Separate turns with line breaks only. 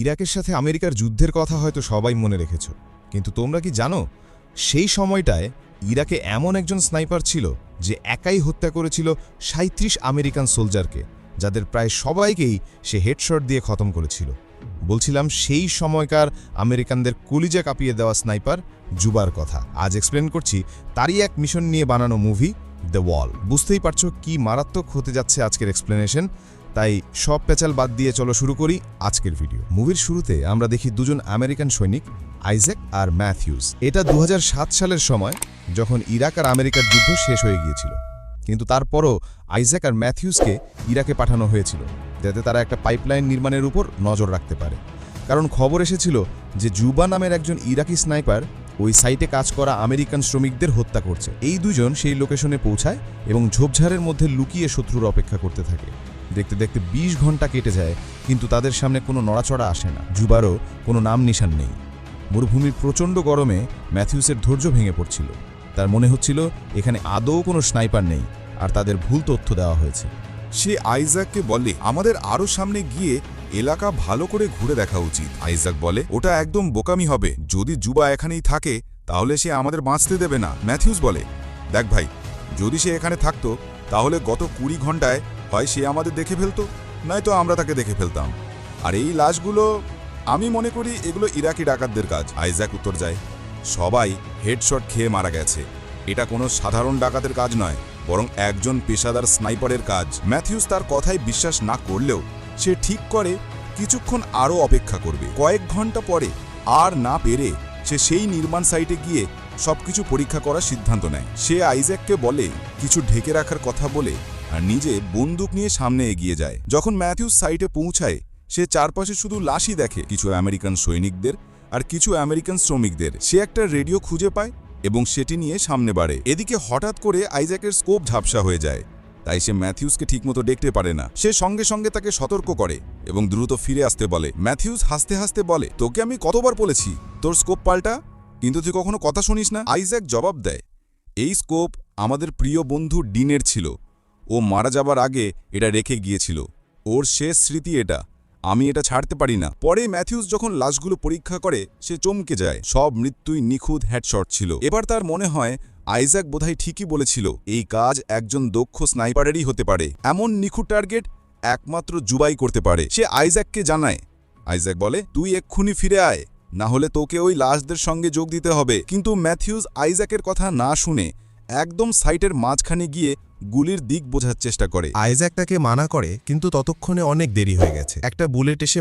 ইরাকের সাথে আমেরিকার যুদ্ধের কথা হয়তো সবাই মনে রেখেছ। কিন্তু তোমরা কি জানো, সেই সময়টায় ইরাকে এমন একজন স্নাইপার ছিল যে একাই হত্যা করেছিল সাঁত্রিশ আমেরিকান সোলজারকে, যাদের প্রায় সবাইকেই সে হেডশট দিয়ে খতম করেছিল। বলছিলাম সেই সময়কার আমেরিকানদের কলিজা কাঁপিয়ে দেওয়া স্নাইপার জুবার কথা। আজ এক্সপ্লেন করছি তারই এক মিশন নিয়ে বানানো মুভি দ্য ওয়াল বুঝতেই পারছ কি মারাত্মক হতে যাচ্ছে আজকের এক্সপ্লেনেশন তাই সব পেঁচাল বাদ দিয়ে চলো শুরু করি আজকের ভিডিও। মুভির শুরুতে আমরা দেখি দুজন আমেরিকান সৈনিক, আইজ্যাক আর ম্যাথিউস। এটা দু হাজার সাত সালের সময়, যখন ইরাক আর আমেরিকার যুদ্ধ শেষ হয়ে গিয়েছিল। কিন্তু তারপরও আইজ্যাক আর ম্যাথিউসকে ইরাকে পাঠানো হয়েছিল, যাতে তারা একটা পাইপলাইন নির্মাণের উপর নজর রাখতে পারে। কারণ খবর এসেছিল যে জুবা নামের একজন ইরাকি স্নাইপার ওই সাইটে কাজ করা আমেরিকান শ্রমিকদের হত্যা করছে। এই দুজন সেই লোকেশনে পৌঁছায় এবং ঝোপঝাড়ের মধ্যে লুকিয়ে শত্রুর অপেক্ষা করতে থাকে। দেখতে দেখতে ২০ ঘণ্টা কেটে যায়, কিন্তু তাদের সামনে কোনো নড়াচড়া আসে না। জুবারও কোনো নাম নিশান নেই। মরুভূমির প্রচণ্ড গরমে ম্যাথিউসের ধৈর্য ভেঙে পড়ছিল। তার মনে হচ্ছিল, এখানে আদৌ কোনো স্নাইপার নেই, আর তাদের ভুল তথ্য দেওয়া হয়েছে।
সে আইজাককে বলে, আমাদের আরও সামনে গিয়ে এলাকা ভালো করে ঘুরে দেখা উচিত। আইজাক বলে, ওটা একদম বোকামি হবে। যদি যুবা এখানেই থাকে, তাহলে সে আমাদের বাঁচতে দেবে না। ম্যাথিউস বলে, দেখ ভাই, যদি সে এখানে থাকতো, তাহলে গত কুড়ি ঘন্টায় হয় সে আমাদের দেখে ফেলতো, নয়তো আমরা তাকে দেখে ফেলতাম। আর এই লাশগুলো, আমি মনে করি এগুলো ইরাকি ডাকাতদের কাজ। আইজাক উত্তর যায়, সবাই হেডশট খেয়ে মারা গেছে। এটা কোনো সাধারণ ডাকাতের কাজ নয়, বরং একজন পেশাদার স্নাইপারের কাজ। ম্যাথিউস তার কথায় বিশ্বাস না করলেও সে ঠিক করে, কিছুক্ষণ আরও অপেক্ষা করবে। কয়েক ঘণ্টা পরে আর না পেরে সে সেই নির্মাণ সাইটে গিয়ে সবকিছু পরীক্ষা করার সিদ্ধান্ত নেয়। সে আইজ্যাককে বলে, কিছু ঢেকে রাখার কথা বলে আর নিজে বন্দুক নিয়ে সামনে এগিয়ে যায়। যখন ম্যাথিউস সাইটে পৌঁছায়, সে চারপাশে শুধু লাশই দেখে। কিছু আমেরিকান সৈনিকদের আর কিছু আমেরিকান শ্রমিকদের। সে একটা রেডিও খুঁজে পায় এবং সেটি নিয়ে সামনে বাড়ে। এদিকে হঠাৎ করে আইজ্যাকের স্কোপ ঝাপসা হয়ে যায়। তাই সে ম্যাথিউসকে ঠিকমতো দেখতে পারে না। সে সঙ্গে সঙ্গে তাকে সতর্ক করে এবং দ্রুত ফিরে আসতে বলে, ম্যাথিউস, হাসতে হাসতে বলে, তোকে আমি কতবার বলেছি? তোর স্কোপ পাল্টা? কিন্তু তুই কখনো কথা শুনিস না? আইজ্যাক জবাব দেয়, এই স্কোপ আমাদের প্রিয় বন্ধু ডিনের ছিল। ও মারা যাবার আগে এটা রেখে গিয়েছিল। ওর শেষ স্মৃতি এটা। আমি এটা ছাড়তে পারি না। পরে ম্যাথিউস যখন লাশগুলো পরীক্ষা করে, সে চমকে যায়। সব মৃত্যুই নিখুঁত হেডশট ছিল। এবার তার মনে হয় আইজ্যাক বোধহয় ঠিকই বলেছিল, এই কাজ একজন দক্ষ স্নাইপারেরই হতে পারে। এমন নিখুঁত টার্গেট একমাত্র জুবাই করতে পারে। সে আইজ্যাককে জানায়, আইজ্যাক বলে, তুই এক্ষুনি ফিরে আয়, না হলে তোকে ওই লাশদের সঙ্গে যোগ দিতে হবে। কিন্তু ম্যাথিউস আইজ্যাকের কথা না শুনে একদম সাইটের মাঝখানে গিয়ে গুলির দিক বোঝার চেষ্টা করে।
আইজ্যাক তাকে মানা করে, কিন্তু ততক্ষণে অনেক দেরি হয়ে গেছে। একটা বুলেট এসে